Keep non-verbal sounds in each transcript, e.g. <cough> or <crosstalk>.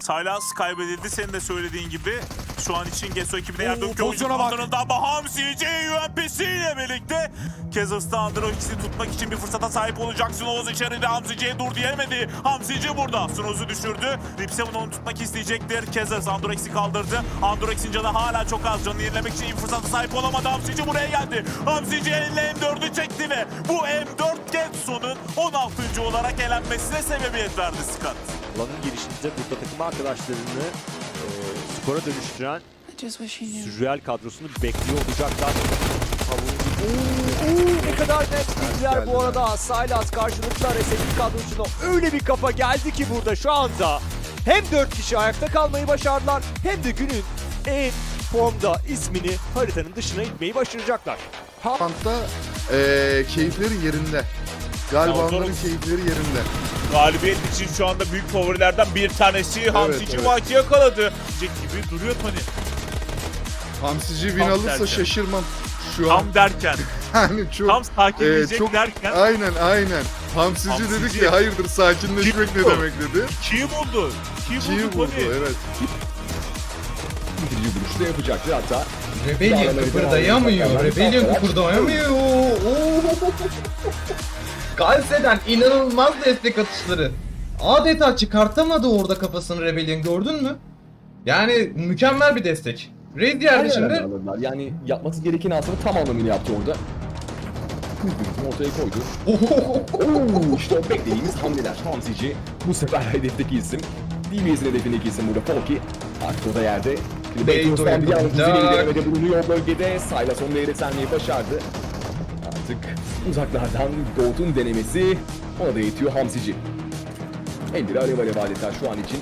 Silas kaybedildi senin de söylediğin gibi. Şu an için Geso ekibine Oo, yardım ki oyuncu pozisyona bak. kandırıldı ama Hamsi C UMP'si ile birlikte Kazakhstan Androx'i tutmak için bir fırsata sahip olacak. Snows içeride Hamsi C dur diyemedi. Hamsi C burada. Snows'u düşürdü. Ripseven onu tutmak isteyecektir. Kazas Androx'i kaldırdı. Androx'in canı hala çok az. Canını yenilemek için iyi fırsata sahip olamadı. Hamsi C buraya geldi. Hamsi C eline M4'ü çekti ve bu M4 Getso'nun 16. olarak elenmesine sebebiyet verdi Scott. Alanın girişinde burada takım arkadaşlarını e, skora dönüştüren. Sürreal kadrosunu bekliyor olacaklar. Oo, ne kadar net bilgiler bu arada. Silas karşılıklı RSG kadrosuna öyle bir kafa geldi ki burada şu anda. Hem 4 kişi ayakta kalmayı başardılar hem de günün en formda ismini haritanın dışına itmeyi başaracaklar. Hamp'ta eee keyifleri yerinde. Galiba onların keyifleri yerinde. Galibiyet için şu anda büyük favorilerden bir tanesi Hamsi evet. Civaki yakaladı. Jack gibi duruyor Tony. Hamsici win Tam alırsa derken. şaşırmam şu an. Tam derken, <laughs> Yani çok tam sakinleyecek Ee, çok- derken aynen aynen. Hamsici, Hamsici. dedi ki hayırdır sakinleşmek ne Kim bu? demek dedi. Buldu. Çiğ Çiğ buldu vurdu Tony. evet. Birinci vuruşu da yapacaktı hatta. Rebellion kıpırdayamıyor. Rebellion kıpırdayamıyor. <laughs> Oo. Gazze'den inanılmaz destek atışları. Adeta çıkartamadı orada kafasını Rebellion gördün mü? Yani mükemmel bir destek. Raid yerde şimdi. Yani yapması gerekeni aslında tam anlamıyla yaptı orada. Ortaya koydu. Oo, işte o beklediğimiz hamleler. Hamsici bu sefer hedefteki isim. DBS'in hedefindeki isim burada Folky. Artık o da yerde. Beyto'dan bir yalnız denemede bulunuyor bölgede. Silas onu yere sermeyi başardı. Artık uzaklardan Gold'un denemesi ona da yetiyor Hamsici. Elleri alev alev adeta şu an için.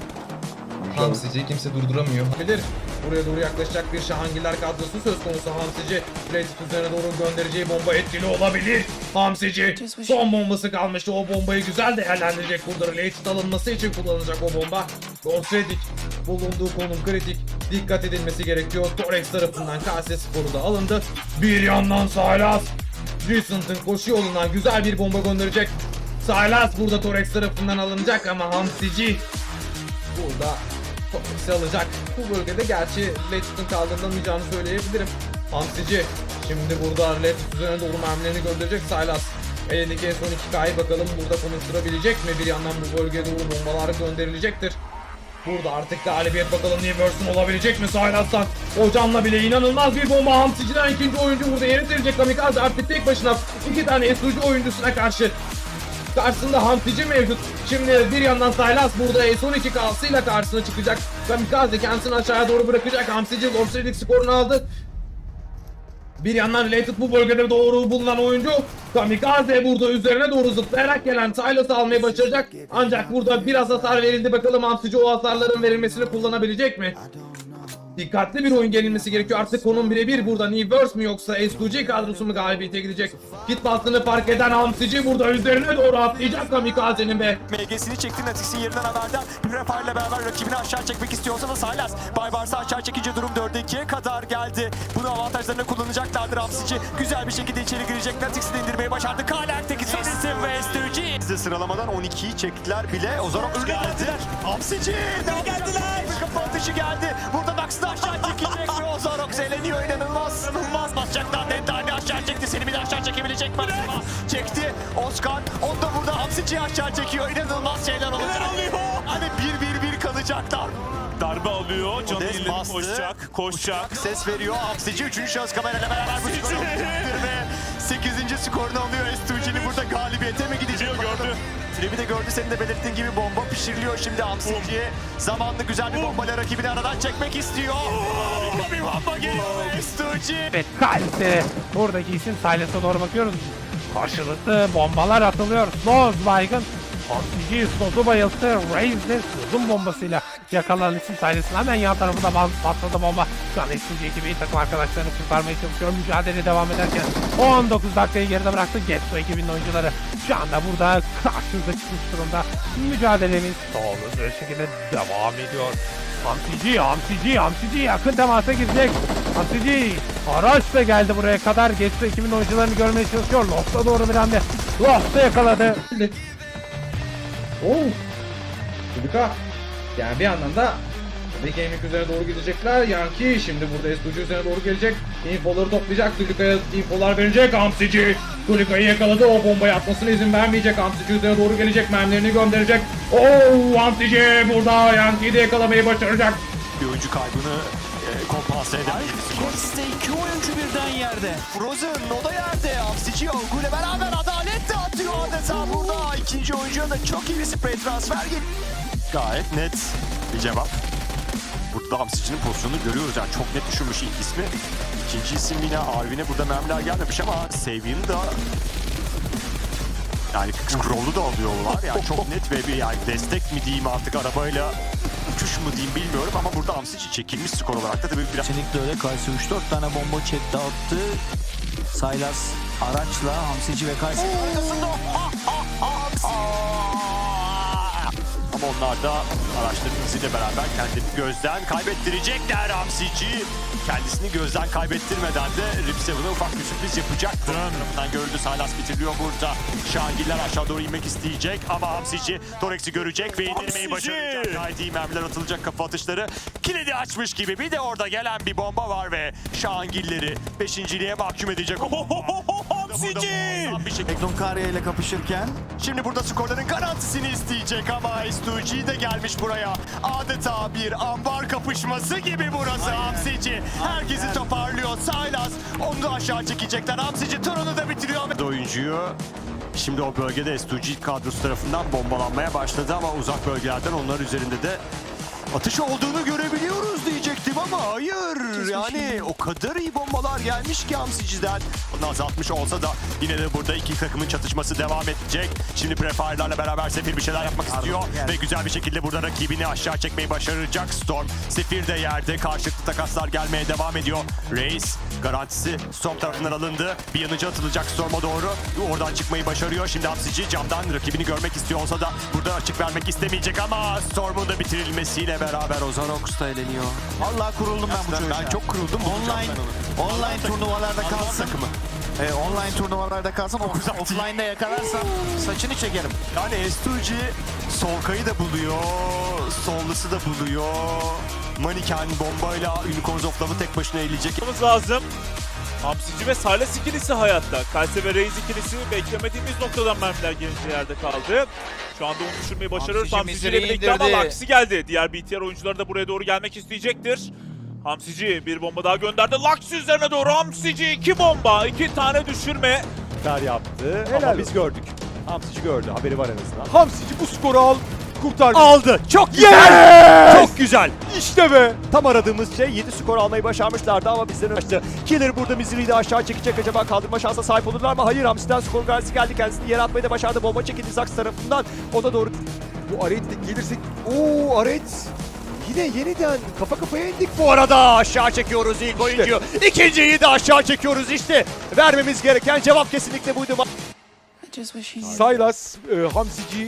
Hamsici kimse durduramıyor. Bilir. Buraya doğru yaklaşacak bir Şahangiller kadrosu söz konusu Hamsici. Reddit üzerine doğru göndereceği bomba etkili olabilir. Hamsici son bombası kalmıştı. O bombayı güzel değerlendirecek burada. Related alınması için kullanılacak o bomba. Ghost Reddick bulunduğu konum kritik. Dikkat edilmesi gerekiyor. Torex tarafından KS sporu da alındı. Bir yandan Silas. Recent'ın koşu yoluna güzel bir bomba gönderecek. Silas burada Torex tarafından alınacak ama Hamsici burada Fox'i alacak. Bu bölgede gerçi Legit'in kaldırılamayacağını söyleyebilirim. Hamsici şimdi burada Legit üzerine doğru mermilerini gönderecek Silas. Elindeki en son 2K'yı bakalım burada konuşturabilecek mi? Bir yandan bu bölgeye doğru bombalar gönderilecektir. Burada artık galibiyet bakalım Nivers'ın olabilecek mi Silas'tan? Hocamla bile inanılmaz bir bomba Hamsici'den ikinci oyuncu burada eritilecek Kamikaze artık tek başına iki tane SUC oyuncusuna karşı Karşısında Hamsici mevcut. Şimdi bir yandan Silas burada son 2 kalsıyla karşısına çıkacak. Kamikaze kendisini aşağıya doğru bırakacak. Hamsici Lordstreet'lik skorunu aldı. Bir yandan Related bu bölgede doğru bulunan oyuncu Kamikaze burada üzerine doğru zıplayarak gelen Silas'ı almayı başaracak. Ancak burada biraz hasar verildi. Bakalım Hamsici o hasarların verilmesini kullanabilecek mi? Dikkatli bir oyun gelinmesi gerekiyor. Artık konum birebir burada. Niverse mi yoksa SQG kadrosu mu galibiyete gidecek? Kit bastığını fark eden Hamsici burada üzerine doğru atlayacak Kamikaze'nin be. MG'sini çekti Natix'in yerinden haberden Prepar ile beraber rakibini aşağı çekmek istiyorsa da Silas Baybars'ı aşağı çekince durum 4'e 2'ye kadar geldi. Bunu avantajlarını kullanacaklardır Hamsici. Güzel bir şekilde içeri girecek. Natix'i indirmeyi başardı. Kalak'taki son isim ve S2G. Bizde sıralamadan 12'yi çektiler bile. Ozarok öne geldiler. Hamsici ne geldiler. Bir kafa atışı geldi. Burada Hamsici'yi aşağı çekiyor. İnanılmaz şeyler olacak. Hani bir bir bir kalacaklar. Darbe alıyor. Canı yenilenip bastı. koşacak. Koşacak. Ses veriyor. Hamsici 3. şahıs kamerayla beraber bu skoru ve 8. skorunu alıyor. S2G'nin burada galibiyete mi gidecek? Gidiyor, gördü. Trebi de gördü senin de belirttiğin gibi bomba pişiriliyor şimdi Hamsici'ye. Zamanlı güzel bir bombayla rakibini aradan çekmek istiyor. Harika bir bomba geliyor S2G. Evet Kalse buradaki isim Silas'a doğru bakıyoruz. Karşılıklı bombalar atılıyor. Sloz baygın. Hamsici Sloz'u bayılttı. Raze'de uzun bombasıyla yakalanan isim Silas'ın hemen yan tarafında patladı bomba. Şu an SCG ekibi takım arkadaşlarını kurtarmaya çalışıyor. Mücadele devam ederken 19 dakikayı geride bıraktı. Getso ekibinin oyuncuları şu anda burada karşımıza çıkmış durumda. Mücadelemiz sağlıklı bir şekilde devam ediyor. Hamsici, Hamsici, Hamsici yakın temasa girecek. Hamsici araç da geldi buraya kadar. Getso ekibinin oyuncularını görmeye çalışıyor. Loft'a doğru bir hamle. Loft'u yakaladı. Oo. Şurika. Yani bir yandan da The Gaming üzerine doğru gidecekler. Yankee şimdi burada S2G üzerine doğru gelecek. Infoları toplayacak. Tulika'ya infolar verecek. Hamsici Tulika'yı yakaladı. O bombayı atmasına izin vermeyecek. Hamsici üzerine doğru gelecek. Mermilerini gönderecek. Oo Hamsici burada Yankee'yi de yakalamayı başaracak. Bir oyuncu kaybını kompanse eden Quest'te iki oyuncu birden yerde. Frozen o da yerde. Hamsici Olgu ile beraber adalet de atıyor adeta burada. İkinci oyuncuya da çok iyi bir spray transfer gibi. Gayet net bir cevap. Burada Hamsici'nin pozisyonunu görüyoruz yani çok net düşürmüş ilk ismi. İkinci isim yine Arvin'e burada mermiler gelmemiş ama Savian'ı da yani scroll'u da alıyorlar yani çok net ve bir yani destek mi diyeyim artık arabayla uçuş mu diyeyim bilmiyorum ama burada Hamsici çekilmiş skor olarak da tabii biraz Kesinlikle öyle. Kayse 3-4 tane bomba çekti attı. Saylas araçla Hamsici ve Kayse. Ama onlar da araçların iziyle beraber kendini gözden kaybettirecekler Hamsici. Kendisini gözden kaybettirmeden de Rip Seven'a ufak bir sürpriz yapacak. Tarafından görüldü Saylas bitiriliyor burada. Şahgiller aşağı doğru inmek isteyecek ama Hamsici Torex'i görecek ve indirmeyi başaracak. Gayet iyi mermiler atılacak kafa atışları. Kilidi açmış gibi bir de orada gelen bir bomba var ve Şahgilleri beşinciliğe mahkum edecek. Hamsici! Eklon Karya ile kapışırken Şimdi burada skorların garantisini isteyecek ama S2G de gelmiş buraya. Adeta bir ambar kapışması gibi burası Hamsici. Herkesi toparlıyor. Silas onu da aşağı çekecekler. Hamsici turunu da bitiriyor. Oyuncuyu şimdi o bölgede S2G kadrosu tarafından bombalanmaya başladı ama uzak bölgelerden onlar üzerinde de atış olduğunu görebiliyoruz diyecektim ama hayır. Yani o kadar iyi bombalar gelmiş ki Hamsici'den. Onu azaltmış olsa da yine de burada iki takımın çatışması devam edecek. Şimdi Prefire'larla beraber Sefir bir şeyler yapmak istiyor ve güzel bir şekilde burada rakibini aşağı çekmeyi başaracak Storm. Sefir de yerde karşılıklı takaslar gelmeye devam ediyor. Reis garantisi Storm tarafından alındı. Bir yanıcı atılacak Storm'a doğru. Oradan çıkmayı başarıyor. Şimdi Hamsici camdan rakibini görmek istiyor olsa da burada açık vermek istemeyecek ama Storm'un da bitirilmesiyle beraber Ozanox da eğleniyor. Vallahi kuruldum ben bu çocuğa. ben çok kuruldum. Online, online turnuvalarda kalsın. E, online turnuvalarda off- offline'da yakalarsam saçını çekerim. Yani S2G Solkay'ı da buluyor, Sollus'u da buluyor. Maniken bombayla Unicorns of Love'ı tek başına eleyecek. Yapmamız lazım. Hamsici ve Silas ikilisi hayatta. Kalse ve Reis ikilisi beklemediğimiz noktadan mermiler gelince yerde kaldı. Şu anda onu düşürmeyi başarıyoruz. Hamsici Hamsici ile birlikte ama. Laksi geldi. Diğer BTR oyuncuları da buraya doğru gelmek isteyecektir. Hamsici bir bomba daha gönderdi. Laksi üzerine doğru Hamsici iki bomba, iki tane düşürme. Kar yaptı ama biz gördük. Hamsici gördü. Haberi var en azından. Hamsici bu skoru al. Kurtar. Aldı. Çok güzel. Çok güzel. İşte be. Tam aradığımız şey 7 skor almayı başarmışlardı ama bizden önce. Killer burada Mizri'yi de aşağı çekecek. Acaba kaldırma şansa sahip olurlar mı? Hayır Hamsi'den skor garantisi geldi. Kendisini yere atmayı da başardı. Bomba çekildi Zax tarafından. O da doğru. Bu Aret gelirse... Oo Aret. Yine yeniden kafa kafaya indik bu arada. Aşağı çekiyoruz ilk oyuncuyu. İkinciyi de aşağı çekiyoruz işte. Vermemiz gereken cevap kesinlikle buydu. Saylas, e, Hamsici,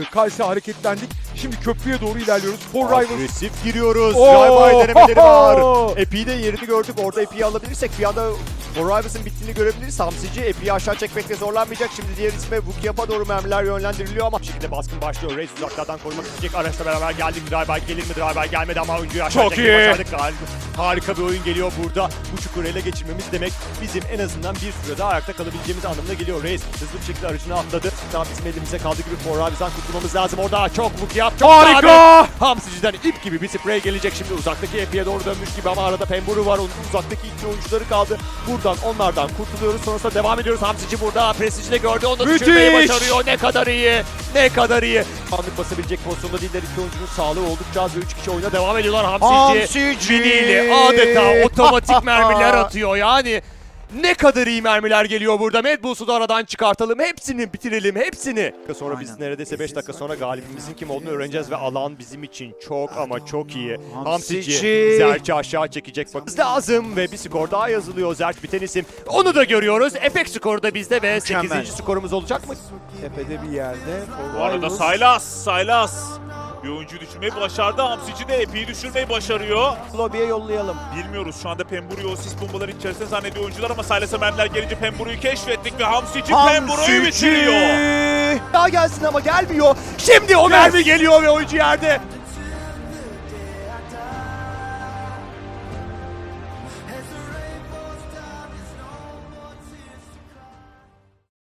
e, Kalse hareketlendik. Şimdi köprüye doğru ilerliyoruz. For Rivals. Agresif giriyoruz. Oo! Drive-by denemeleri var. <laughs> Epi'yi de yerini gördük. Orada Epi'yi alabilirsek bir anda Horizons'ın bittiğini görebiliriz. Hamsici Epi'yi aşağı çekmekte zorlanmayacak. Şimdi diğer isme Wukiyap'a doğru mermiler yönlendiriliyor ama şekilde baskın başlıyor. Reis uzaklardan korumak isteyecek. Araçla beraber geldik. Drive-by gelir mi? Drive-by gelmedi ama oyuncuyu aşağı Çok iyi. başardık. Harika, harika bir oyun geliyor burada. Bu çukuru ele geçirmemiz demek bizim en azından bir süre daha ayakta kalabileceğimiz anlamına geliyor. Reis hızlı bir şekilde aracına atladı. Tamam bizim elimize kaldı gibi Horizons'dan kurtulmamız lazım. Orada çok Wukiyap çok Harika! sabit. Hamsici'den ip gibi bir sprey gelecek şimdi uzaktaki Epi'ye doğru dönmüş gibi ama arada Pemburu var. Onun uzaktaki iki oyuncuları kaldı. Buradan onlardan kurtuluyoruz. Sonrasında devam ediyoruz. Hamsici burada Prestige'de gördü. Onu da Müthiş! düşürmeyi başarıyor. Ne kadar iyi. Ne kadar iyi. Anlık basabilecek pozisyonda değiller. İki oyuncunun sağlığı oldukça az ve üç kişi oyuna devam ediyorlar. Hamsici, Hamsici! Vini'yle adeta otomatik mermiler atıyor. Yani ne kadar iyi mermiler geliyor burada. Mad Bulls'u da aradan çıkartalım. Hepsini bitirelim. Hepsini. Sonra biz neredeyse 5 dakika sonra galibimizin kim olduğunu öğreneceğiz ve alan bizim için çok ama çok iyi. Hamsici. Zerç'i aşağı çekecek bakız lazım ve bir skor daha yazılıyor. Zerç biten isim. Onu da görüyoruz. Efek skoru da bizde ve 8. skorumuz olacak mı? Tepede bir yerde. Bu arada. Saylas, Saylas. Bir oyuncuyu düşürmeyi başardı. Hamsici de Epi'yi düşürmeyi başarıyor. Lobiye yollayalım. Bilmiyoruz şu anda Pemburu'yu sis bombaları içerisinde zannediyor oyuncular ama Silas'a mermiler gelince Pemburu'yu keşfettik ve Hamsici Pemburu'yu bitiriyor. Daha gelsin ama gelmiyor. Şimdi o mermi geliyor ve oyuncu yerde.